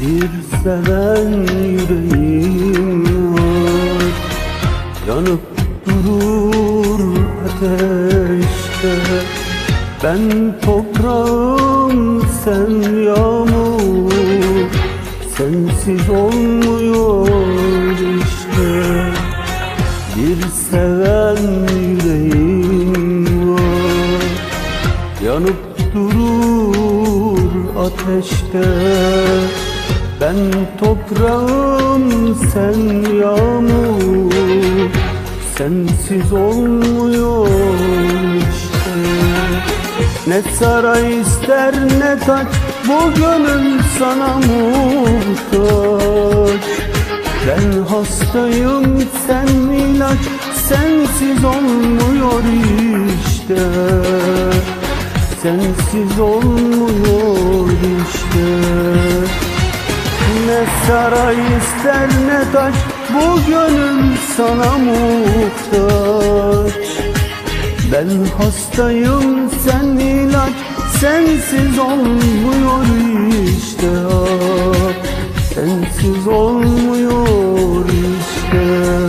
Bir seven yüreğim var. Yanıp durur ateşte. Ben toprağım sen yağmur. Sensiz olmuyor işte. Bir seven yüreğim var. Yanıp durur ateşte Ben toprağım sen yağmur. Sensiz olmuyor işte. Ne saray ister ne taç Bu gönül sana muhtaç. Ben hastayım sen ilaç Sensiz olmuyor işte. Sensiz olmuyor işte Ne saray ister ne taç Bu gönül sana muhtaç. Ben hastayım sen ilaç Sensiz olmuyor işte. Sensiz olmuyor işte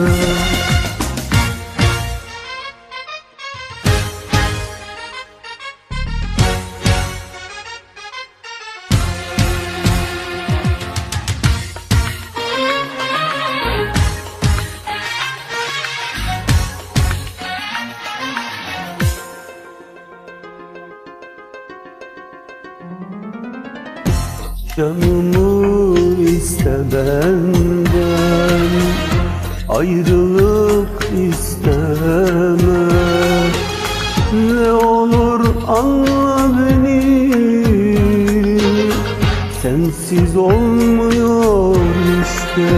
Canımı iste benden Ayrılık isteme Ne olur anla beni. Sensiz olmuyor işte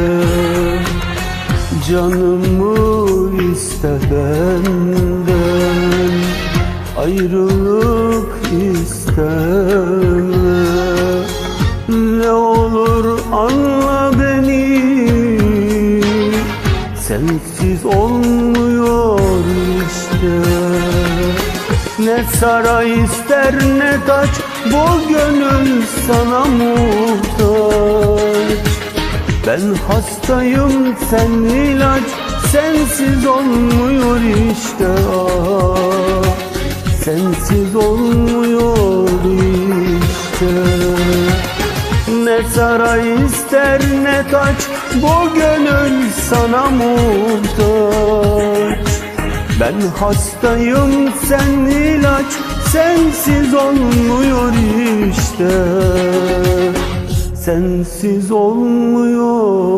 Canımı iste benden Ayrılık isteme Sensiz olmuyor işte. Ne saray ister ne taç Bu gönül sana muhtaç. Ben hastayım sen ilaç Sensiz olmuyor işte. Sensiz olmuyor işte. Ne saray ister ne taç Bu gönül sana muhtaç. Ben hastayım sen ilaç Sensiz olmuyor işte. Sensiz olmuyor